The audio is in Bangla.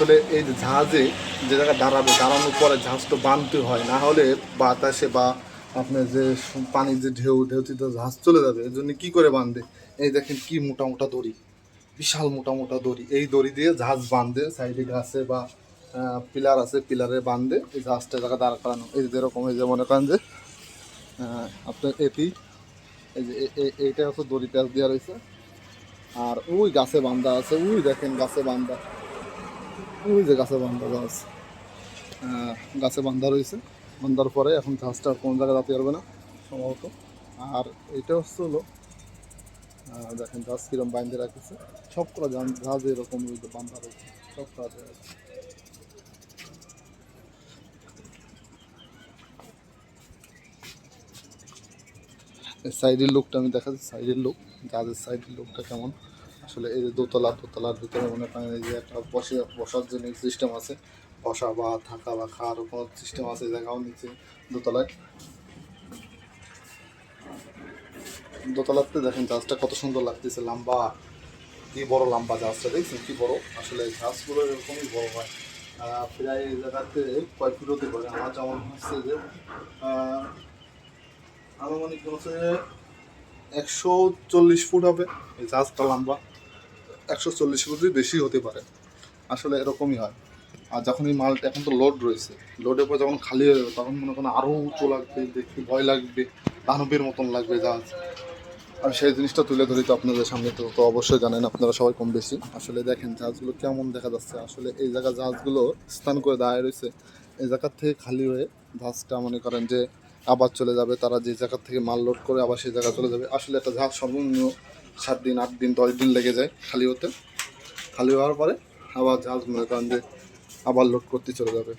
আসলে এই যে জাহাজে যে জায়গায় দাঁড়াবে, দাঁড়ানোর পরে জাহাজ তো বানতে হয়। না হলে বাতাসে বা আপনার যে পানির যে ঢেউ ঢেউতে তো জাহাজ চলে যাবে। এর জন্য কী করে বাঁধবে এই দেখেন কি মোটা মোটা দড়ি, বিশাল মোটা মোটা দড়ি। এই দড়ি দিয়ে জাহাজ বাঁধে সাইডে গাছে বা পিলার আছে, পিলারে বাঁধে এই জাহাজটা জায়গা দাঁড় করানো। এই যে এরকম, এই যে মনে করেন যে আপনার এটি এই যে এইটা হচ্ছে দড়ি প্যাচ দেওয়া রয়েছে। আর ওই গাছে বান্ধা আছে। ওই দেখেন গাছে বান্ধা। ওই যে গাছে বান্ধা গাছ গাছে বান্ধা রয়েছে। বান্ধার পরে এখন জাহাজটা কোন জায়গায় যেতে পারবে না, সম্ভবত। আর এটা হচ্ছে হলো দেখেন জাহাজ কিরম বান্ধে রাখেছে। সব করা জাহাজ এরকম বান্ধা রয়েছে সব যায় সাইডের লোকটা আমি দেখাচ্ছি, সাইডের লোক জাহাজের সাইডের লোকটা কেমন। আসলে এই যে দোতলা, দোতলার ভিতরে মনে করেন এই যে একটা বসে, বসার জন্য সিস্টেম আছে, বসা বা থাকা বা খাওয়ারও কোনো সিস্টেম আছে জায়গাও নিচে দোতলায়। দোতলাতে দেখেন জাহাজটা কত সুন্দর লাগতেছে, লম্বা, কি বড় লম্বা জাহাজটা, দেখছেন? কি বড়? আসলে জাহাজগুলো এরকমই বড় হয়। প্রায় এই জায়গাতে কয় ফুট হতে পারে আমার যেমন হচ্ছে যে আনুমানিক হচ্ছে একশো চল্লিশ ফুট হবে। এই জাহাজটা লম্বা। একশো চল্লিশ ফুটের বেশি হতে পারে। আসলে এরকমই হয়। আর যখন এই মালটা এখন তো লোড রয়েছে লোডের পর যখন খালি হয়ে যাবে, তখন মনে করেন আরও উঁচু লাগবে, দেখতে ভয় লাগবে, দানবের মতন লাগবে জাহাজ আর সেই জিনিসটা তুলে ধরি তো আপনাদের সামনে তো তো অবশ্যই জানেন আপনারা সবাই কম বেশি। আসলে দেখেন জাহাজগুলো কেমন দেখা যাচ্ছে। আসলে এই জায়গা জাহাজগুলো স্থান করে দাঁড়িয়ে রয়েছে। এই জায়গার থেকে খালি হয়ে জাহাজটা মনে করেন যে আবার চলে যাবে, তারা যে জায়গা থেকে মাল লোড করে আবার সেই জায়গা চলে যাবে। আসলে একটা জাহাজ সর্বনিম্ন সাত দিন, আট দিন, দশ দিন লেগে যায় খালি হতে। খালি হওয়ার পরে আবার জাহাজ মনে করেন যে আবার লোড করতে চলে যাবে।